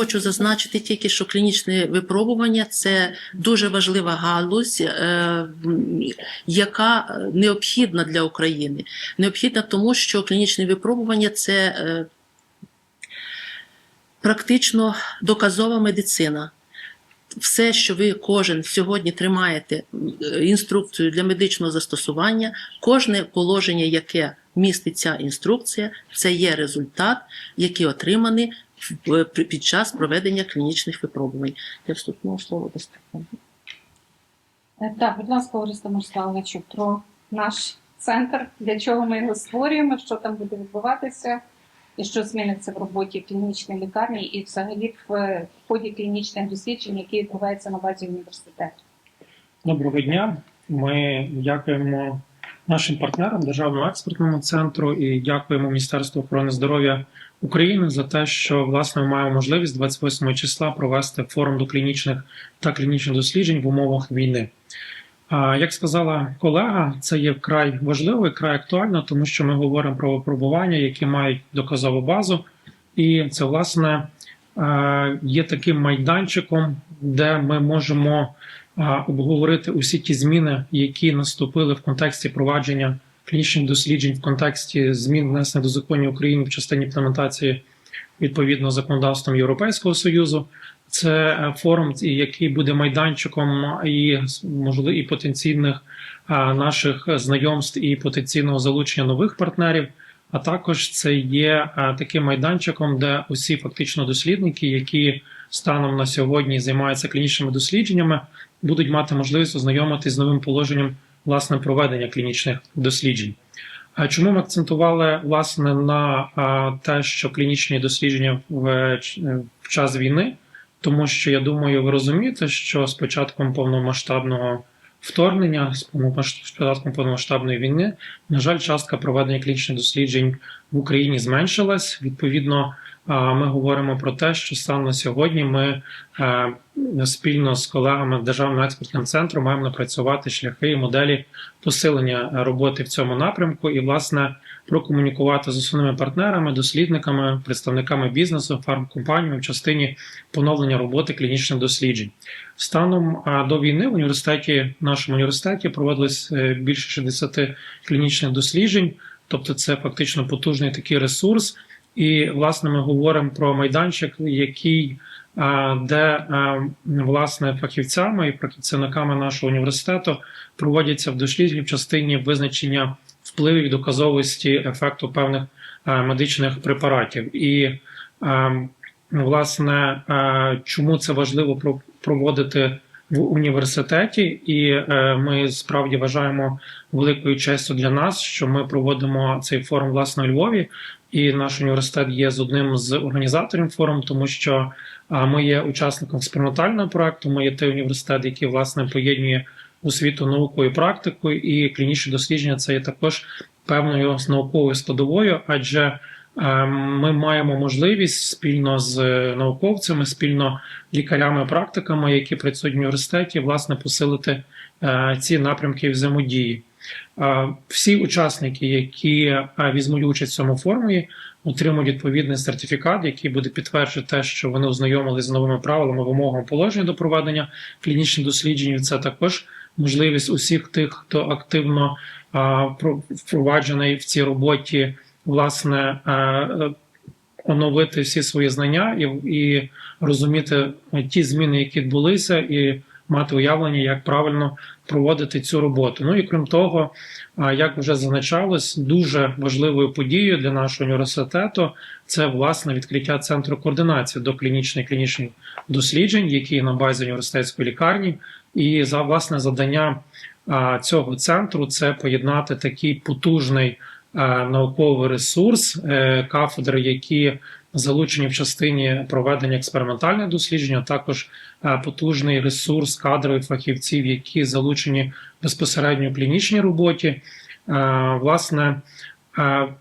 Хочу зазначити тільки, що клінічне випробування це дуже важлива галузь, е, яка необхідна для України. Необхідна тому, що клінічне випробування це е, практично доказова медицина. Все, що ви кожен сьогодні тримаєте е, інструкцію для медичного застосування, кожне положення, яке містить ця інструкція, це є результат, який отриманий під час проведення клінічних випробувань. Я вступного слова достатньо. Е, Так, будь ласка, Ористо Мирославовичу, про наш центр, для чого ми його створюємо, що там буде відбуватися, і що зміниться в роботі клінічної лікарні, і взагалі в е, ході клінічних досліджень, які відбуваються на базі університету. Доброго дня. Ми дякуємо нашим партнерам Державному експертному центру і дякуємо Міністерству охорони здоров'я України за те, що власне ми маємо можливість 28 числа провести форум доклінічних та клінічних досліджень в умовах війни. Як сказала колега, це є вкрай важливо і вкрай актуально, тому що ми говоримо про випробування, які мають доказову базу, і це власне є таким майданчиком, де ми можемо обговорити усі ті зміни, які наступили в контексті провадження клінічних досліджень, в контексті змін внесених до законів України в частині імплементації відповідно законодавством Європейського союзу. Це е, форум, який буде майданчиком і можливо і потенційних наших знайомств і потенційного залучення нових партнерів. А також це є таким майданчиком, де усі фактично дослідники, які станом на сьогодні займаються клінічними дослідженнями, будуть мати можливість ознайомитись з новим положенням власне проведення клінічних досліджень. Чому ми акцентували власне на а, те, що клінічні дослідження в, в час війни? Тому що я думаю, ви розумієте, що з початком повномасштабного вторгнення, з початком повномасштабної війни, на жаль, частка проведення клінічних досліджень в Україні зменшилась. Відповідно, ми говоримо про те, що саме на сьогодні ми е, спільно з колегами Державним експертним центром маємо напрацювати шляхи і моделі посилення роботи в цьому напрямку і, власне, прокомунікувати з основними партнерами, дослідниками, представниками бізнесу, фармкомпаніями в частині поновлення роботи клінічних досліджень. Станом до війни в університеті, в нашому університеті проводилось е, більше 60 клінічних досліджень, тобто це фактично потужний такий ресурс. І власне ми говоримо про майданчик, який де власне фахівцями і працівниками нашого університету проводяться в дослідженні в частині визначення впливів доказовості ефекту певних медичних препаратів. І власне, чому це важливо проводити в університеті, і е, ми справді вважаємо великою честю для нас, що ми проводимо цей форум власне у Львові. І наш університет є з одним з організаторів форуму, тому що ми є учасником експериментального проекту. Ми є той університет, який власне поєднує освіту, науку і практику, і клінічні дослідження це є також певною науковою складовою, адже е, ми маємо можливість спільно з е, науковцями, спільно лікарями, практиками, які працюють в університеті, власне, посилити е, ці напрямки взаємодії. Е, Всі учасники, які візьмуть участь в цьому форумі, отримують відповідний сертифікат, який буде підтверджувати те, що вони ознайомилися з новими правилами, вимогами положення до проведення клінічних досліджень. Це також можливість усіх тих, хто активно впроваджений в цій роботі, власне. е, е, Оновити всі свої знання і, і розуміти ті зміни, які відбулися, і мати уявлення, як правильно проводити цю роботу. Ну і крім того, як вже зазначалось, дуже важливою подією для нашого університету це власне відкриття центру координації до клінічних клінічних досліджень, який на базі університетської лікарні, і за власне завдання цього центру це поєднати такий потужний науковий ресурс, е, кафедри, які залучені в частині проведення експериментальних досліджень, а також потужний ресурс кадрових фахівців, які залучені безпосередньо в клінічній роботі. Власне,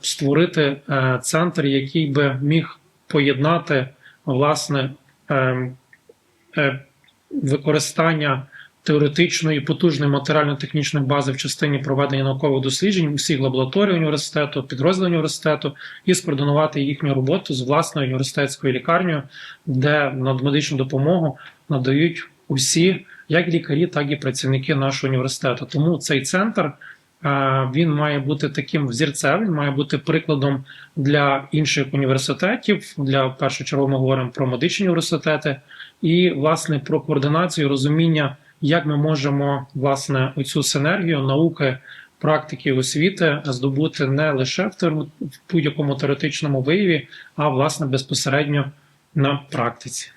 створити центр, який би міг поєднати власне е, е, використання теоретичної потужної матеріально-технічної бази в частині проведення наукових досліджень усіх лабораторій університету, підрозділів університету і скоординувати їхню роботу з власною університетською лікарнею, де надмедичну допомогу надають усі, як лікарі, так і працівники нашого університету. Тому цей центр е, він має бути таким взірцем, він має бути прикладом для інших університетів. Для першу чергу ми говоримо про медичні університети і власне про координацію розуміння, як ми можемо власне оцю синергію науки. Практики освіти здобути не лише в, будь-якому теоретичному вияві, а власне безпосередньо на практиці.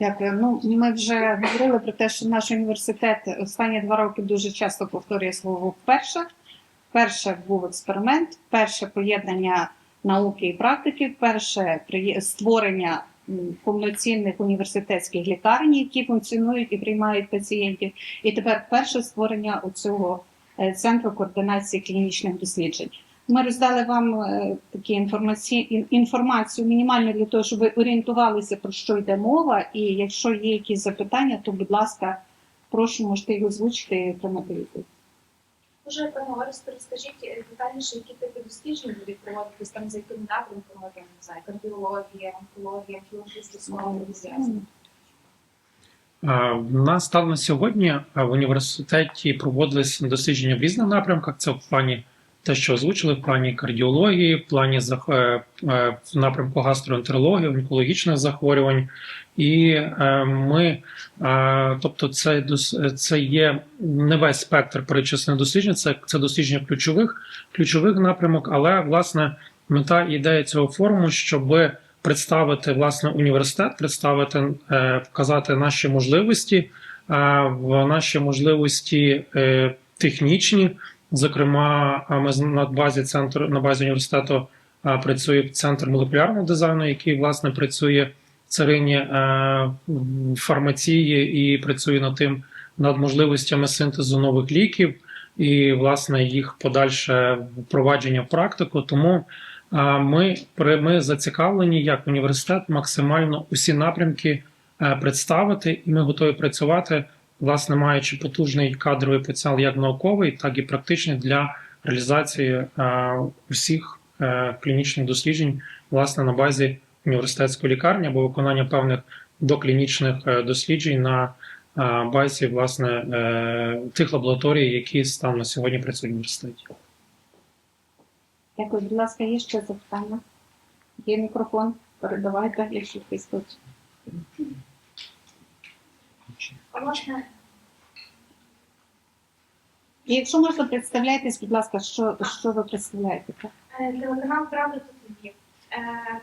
Дякую. Ну ми вже говорили про те, що наш університет останні два роки дуже часто повторює слово вперше. Перше був експеримент, перше поєднання науки і практики, перше створення повноцінних університетських лікарень, які функціонують і приймають пацієнтів. І тепер перше створення цього центру координації клінічних досліджень. Ми роздали вам е, такі інформації інформацію мінімальну для того, щоб ви орієнтувалися про що йде мова. І якщо є якісь запитання, то будь ласка, прошу, можете їх озвучити і відповідь. Може, пане Оресте, розкажіть е, детальніше, які типи досліджень будуть проводитись там за яким напрямком, я не знаю, кардіологія, онкологія, хірургія стосовно. Е, В нас стало на сьогодні е, в університеті проводились дослідження в різних напрямках. Це в плані те, що озвучили, в плані кардіології, в плані е, е, в напрямку гастроентерології, онкологічних захворювань. І е, ми, тобто, це це є не весь спектр перечислених досліджень, це, це дослідження ключових ключових напрямок, але власне мета і ідея цього форуму, щоб представити власне університет, представити, вказати наші можливості, в наші можливості технічні. Зокрема, ми на базі центру на базі університету е, працює центр молекулярного дизайну, який власне працює в царині е, фармації і працює над тим над можливостями синтезу нових ліків і власне їх подальше впровадження в практику. Тому Ми ми зацікавлені як університет максимально усі напрямки е, представити, і ми готові працювати, власне, маючи потужний кадровий потенціал як науковий, так і практичний для реалізації е, усіх е, клінічних досліджень, власне, на базі університетської лікарні або виконання певних доклінічних е, досліджень на е, базі власне е, тих лабораторій, які станом на сьогодні працюють в університеті. Дякую, будь ласка, є ще запитання? Є мікрофон, передавайте, якщо хтось хоче. І якщо можна, представляйтесь, будь ласка, що, що ви представляєте? так? е, телеканал Правда тут Львів. Е,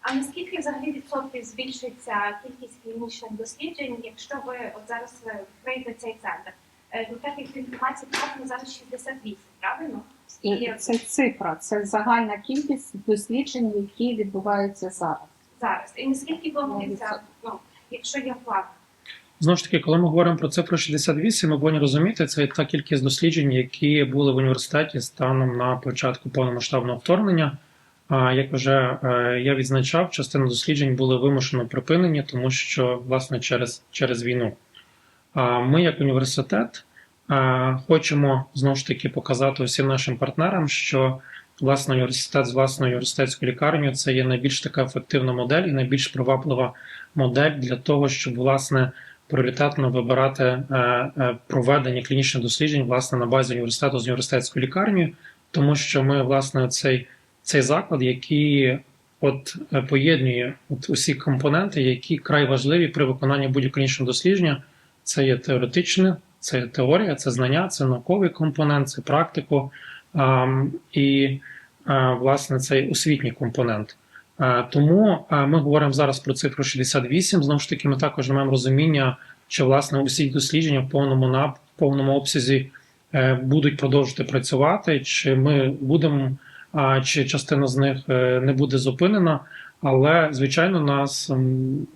А наскільки взагалі відсотків збільшиться кількість клінічних досліджень, якщо ви от зараз відкриєте цей центр? Е, Ну, так як інформації правильно зараз 68, правильно? І це цифра, це загальна кількість досліджень, які відбуваються зараз. Зараз. І наскільки планується, ну, якщо є план? Знову ж таки, коли ми говоримо про цифру 68, ми повинні розуміти, це та кількість досліджень, які були в університеті станом на початку повномасштабного вторгнення. А як вже е, я відзначав, частина досліджень були вимушено припинені, тому що власне через, через війну. Ми, як університет, хочемо знову ж таки показати усім нашим партнерам, що власне університет з власною університетською лікарнею це є найбільш така ефективна модель і найбільш приваблива модель для того, щоб власне пріоритетно вибирати е, е, проведення клінічних досліджень власне на базі університету з університетською лікарнею, тому що ми власне цей, цей заклад, який от е, поєднує от усі компоненти, які край важливі при виконанні будь-якого клінічного дослідження. Це є теоретичне, це є теорія, це знання, це науковий компонент, це практико ам, і власне цей освітній компонент. Е, Тому е, ми говоримо зараз про цифру 68. Знову ж таки, ми також не маємо розуміння, що власне усі дослідження в повному на повному обсязі е, будуть продовжувати працювати, чи ми будемо, чи частина з них не буде зупинена. Але звичайно, нас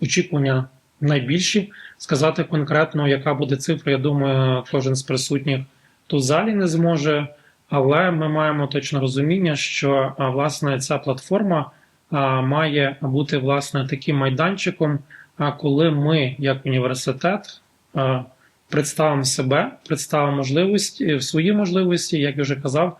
очікування найбільші. Сказати конкретно, яка буде цифра, я думаю, кожен з присутніх тут в залі не зможе. Але ми маємо точно розуміння, що власне ця платформа має бути власне таким майданчиком, а коли ми, як університет, представимо себе, представимо можливості, свої можливості, як я вже казав,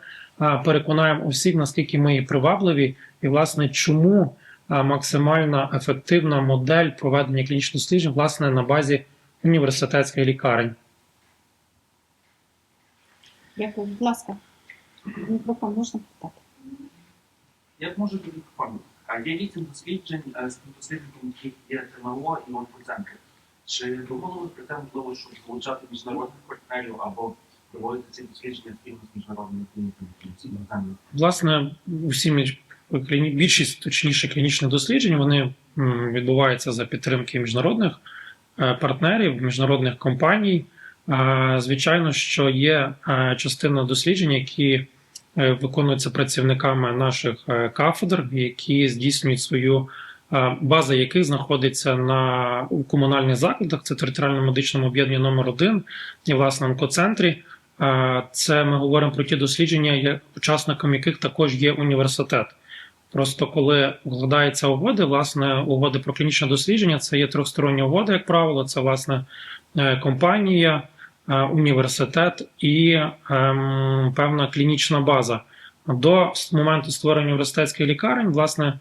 переконаємо усіх, наскільки ми є привабливі, і власне чому максимально ефективна модель проведення клінічних досліджень власне на базі університетських лікарень. Дякую, будь ласка. Мікрофон можна питати? Як може бути форму? Є вісім досліджень е, з тим дослідником, яких є ТМО і онкоцентри. Чи думали про те, можливо, щоб залучати міжнародних партнерів або проводити ці дослідження спільно з міжнародними клініками? Власне, усі між кліні- більшість точніше клінічних досліджень вони відбуваються за підтримки міжнародних е, партнерів, міжнародних компаній. Е, Звичайно, що є е, частина досліджень, які е, виконуються працівниками наших е, кафедр, які здійснюють свою е, база яких знаходиться на у комунальних закладах. Це територіально медичному об'єднанні номер 1 і власне онкоцентрі. Е, Це ми говоримо про ті дослідження, учасником яких також є університет. Просто коли укладаються угоди, власне, угоди про клінічне дослідження, це є трьохсторонні угоди, як правило, це власне е, компанія, е, університет і ем, певна клінічна база. До моменту створення університетських лікарень, власне,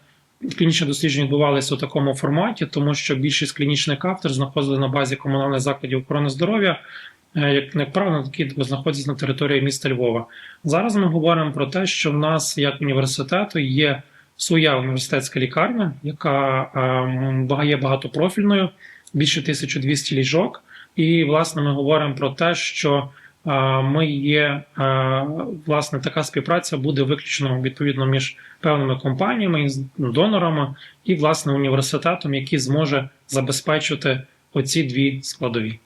клінічні дослідження відбувалися у такому форматі, тому що більшість клінічних кафедр знаходили на базі комунальних закладів охорони здоров'я, е, як як правило, які знаходяться на території міста Львова. Зараз ми говоримо про те, що в нас, як університету, є своя університетська лікарня, яка ем, є багатопрофільною, більше 1200 ліжок. І, власне, ми говоримо про те, що ми є, власне, така співпраця буде виключно відповідно між певними компаніями, донорами і, власне, університетом, який зможе забезпечити оці дві складові.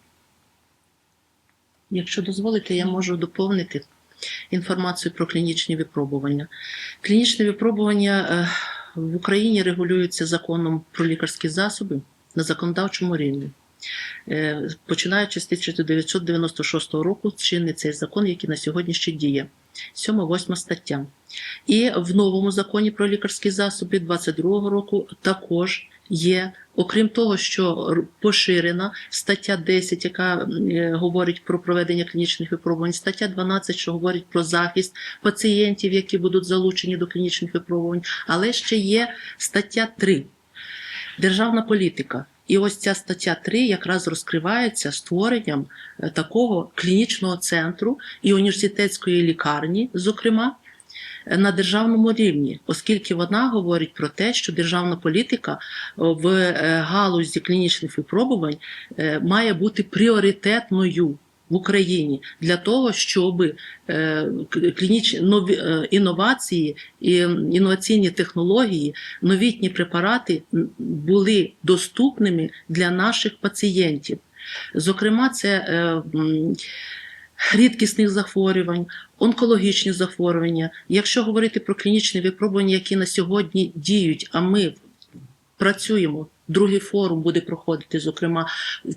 Якщо дозволите, я можу доповнити інформацію про клінічні випробування. Клінічні випробування е, в Україні регулюються законом про лікарські засоби на законодавчому рівні. Е, Починаючи з 1996 року, чинний цей закон, який на сьогодні ще діє. 7-8 стаття. І в новому законі про лікарські засоби 22 року також є, окрім того, що поширена стаття 10, яка е, говорить про проведення клінічних випробувань, стаття 12, що говорить про захист пацієнтів, які будуть залучені до клінічних випробувань, але ще є стаття 3 державна політика. І ось ця стаття 3 якраз розкривається створенням е, такого клінічного центру і університетської лікарні, зокрема, е, на державному рівні, оскільки вона говорить про те, що державна політика е, в галузі клінічних випробувань має бути пріоритетною. В Україні для того, щоб е, клінічні нові е, інновації і інноваційні технології, новітні препарати були доступними для наших пацієнтів. Зокрема, це е, рідкісних захворювань, онкологічні захворювання. Якщо говорити про клінічні випробування, які на сьогодні діють, а ми працюємо. Другий форум буде проходити, зокрема,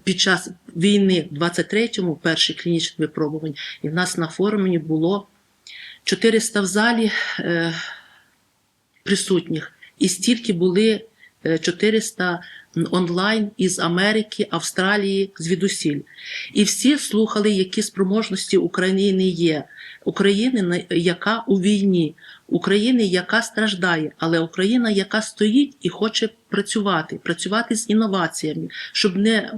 під час війни в 23-му перший клінічний випробувань. І в нас на форумі було 400 в залі е, присутніх, і стільки були е, 400 онлайн із Америки, Австралії, звідусіль. І всі слухали, які спроможності України є. України, яка у війні, України, яка страждає, але Україна, яка стоїть і хоче працювати, працювати з інноваціями, щоб не.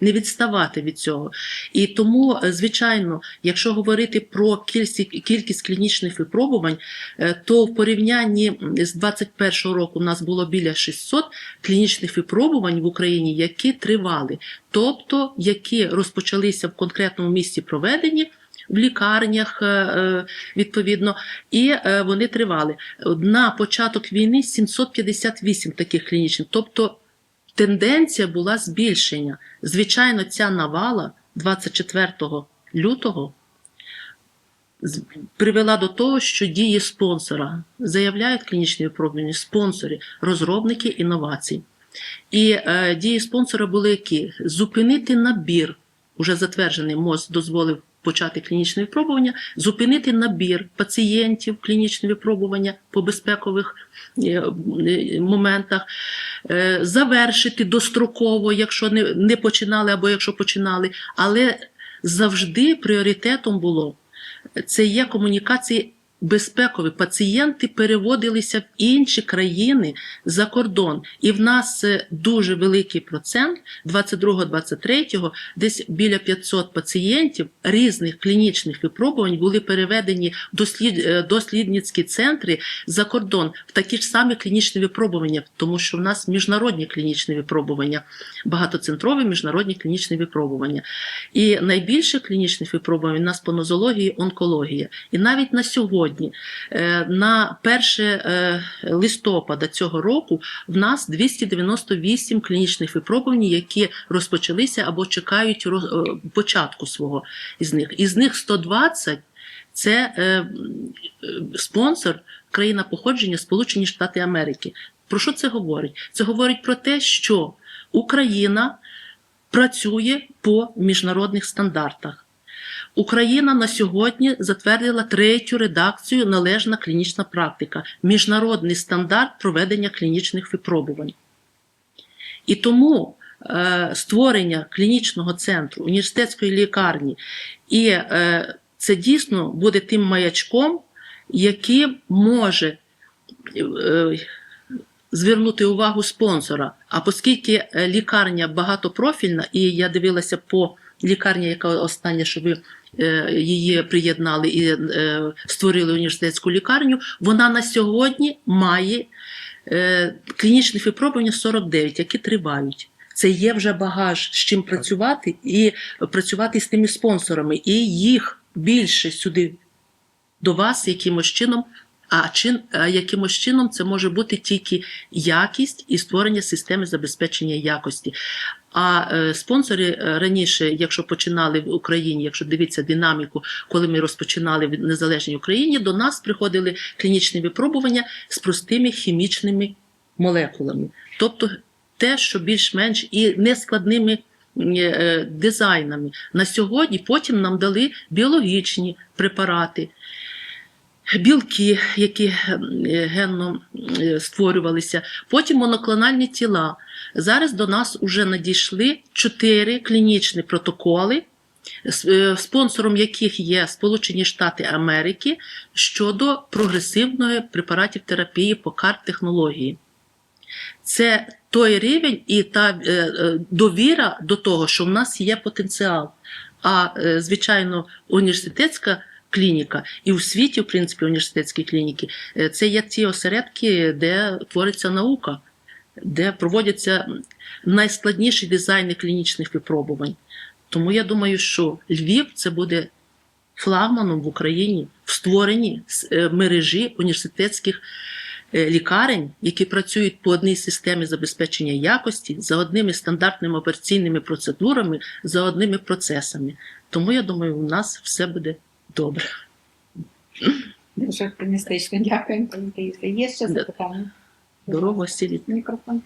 Не відставати від цього. І тому, е, звичайно, якщо говорити про кількість, кількість клінічних випробувань, е, то в порівнянні з 2021 року у нас було біля 600 клінічних випробувань в Україні, які тривали, тобто які розпочалися в конкретному місці проведені. В лікарнях е, відповідно, і вони тривали на початок війни 758 таких клінічних. Тобто тенденція була збільшення. Звичайно, ця навала 24 лютого привела до того, що дії спонсора заявляють клінічні випробування спонсори, розробники інновацій. І е, дії спонсора були які? Зупинити набір, уже затверджений МОЗ дозволив почати клінічне випробування, зупинити набір пацієнтів, клінічне випробування по безпекових е, е, моментах, завершити достроково, якщо не, не починали або якщо починали, але завжди пріоритетом було це є комунікації безпекові. Пацієнти переводилися в інші країни за кордон. І в нас дуже великий процент 22-23, десь біля 500 пацієнтів різних клінічних випробувань були переведені в дослід, е, дослідницькі центри за кордон в такі ж самі клінічні випробування, тому що в нас міжнародні клінічні випробування, багатоцентрові міжнародні клінічні випробування. І найбільше клінічних випробувань у нас по нозології, онкологія. І навіть на сьогодні, е, на 1 е, листопада цього року, в нас 298 клінічних випробувань, які розпочалися або чекають е, початку свого із них. Із них 120 це спонсор країна походження Сполучені Штати Америки. Про що це говорить? Це говорить про те, що Україна працює по міжнародних стандартах. Україна на сьогодні затвердила третю редакцію належна клінічна практика, міжнародний стандарт проведення клінічних випробувань. І тому е, створення клінічного центру, університетської лікарні, і е, це дійсно буде тим маячком, який може е, звернути увагу спонсора. А оскільки е, лікарня багатопрофільна, і я дивилася по лікарні, яка остання, що ви е, її приєднали і е, створили університетську лікарню, вона на сьогодні має е, клінічних випробувань 49, які тривають. Це є вже багаж, з чим працювати, і працювати з тими спонсорами, і їх більше сюди до вас якимось чином. А чин, а якимось чином це може бути тільки якість і створення системи забезпечення якості. А е, спонсори е, раніше, якщо починали в Україні, якщо дивіться динаміку, коли ми розпочинали в незалежній Україні, до нас приходили клінічні випробування з простими хімічними молекулами, тобто те, що більш-менш і нескладними е, дизайнами. На сьогодні потім нам дали біологічні препарати. Білки, які е, генно е, створювалися, потім моноклональні тіла. Зараз до нас вже надійшли чотири клінічні протоколи, е, спонсором яких є Сполучені Штати Америки щодо прогресивної препаратів терапії по карт-технології. Це той рівень і та довіра до того, що в нас є потенціал. А звичайно, університетська клініка і у світі, в принципі, університетські клініки, е, це є ті осередки, де твориться наука, де проводяться найскладніші дизайни клінічних випробувань. Тому я думаю, що Львів це буде флагманом в Україні в створенні е, мережі університетських е, лікарень, які працюють по одній системі забезпечення якості, за одними стандартними операційними процедурами, за одними процесами. Тому я думаю, у нас все буде добре. Дуже оптимістично. Дякую, пані Таїсі. Є ще запитання? Дорогу сілі. Мікрофон.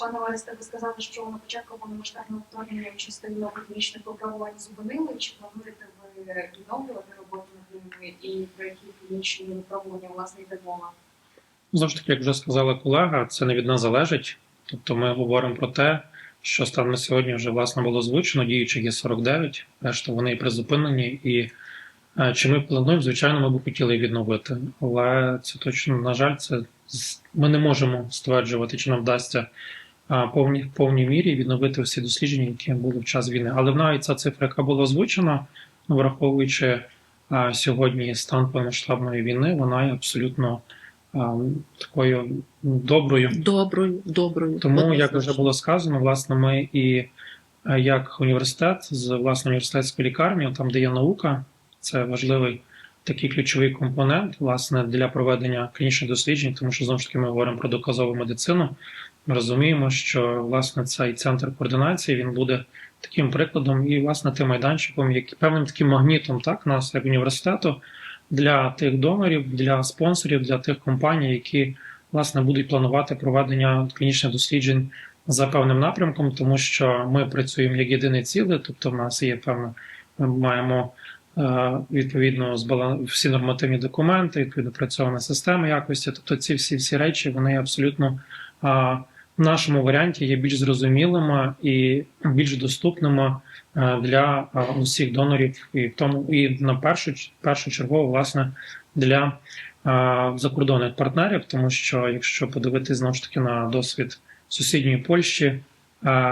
Пане Оресте, ви сказали, що на початку повномасштабного вторгнення частину клінічних випробувань зупинили. Чи плануєте ви відновлювати роботу над ними і про які клінічні випробування власне йде мова? Знову ж таки, як вже сказала колега, це не від нас залежить. Тобто ми говоримо про те, що станом на сьогодні вже власне було озвучено, діючих є 49, решта вони призупинені. І е, чи ми плануємо, звичайно, ми б хотіли відновити. Але це точно, на жаль, це ми не можемо стверджувати, чи нам вдасться повні, в повній мірі відновити всі дослідження, які були в час війни. Але навіть ця цифра, яка була озвучена, враховуючи сьогодні стан повномасштабної війни, вона є абсолютно а, такою доброю. Доброю, доброю. Тому, як вже було сказано, власне, ми і як університет з власне університетською лікарнею, там де є наука, це важливий такий ключовий компонент власне для проведення клінічних досліджень, тому що знову ж таки ми говоримо про доказову медицину. Ми розуміємо, що власне цей центр координації він буде таким прикладом і власне тим майданчиком, як певним таким магнітом, так нас як університету для тих донорів, для спонсорів, для тих компаній, які власне будуть планувати проведення клінічних досліджень за певним напрямком, тому що ми працюємо як єдине ціле, тобто в нас є певно, ми маємо е, відповідно всі нормативні документи, відповідно працьована система якості. Тобто ці всі всі речі вони абсолютно в нашому варіанті є більш зрозумілими і більш доступними е, для е, усіх донорів, і в тому і на першу першочергово, власне, для е, закордонних партнерів, тому що якщо подивитись знову ж таки на досвід сусідньої Польщі,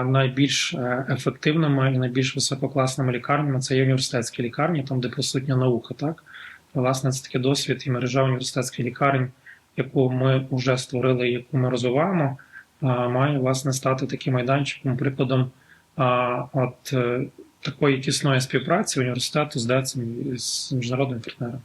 найбільш ефективними і найбільш висококласними лікарнями це є університетські лікарні, там де присутня наука. Так? Власне це такий досвід і мережа університетських лікарень, яку ми вже створили, яку ми розвиваємо, має власне стати таким майданчиком, прикладом от е, такої тісної співпраці університету з ДЕЦем і з міжнародним партнерами.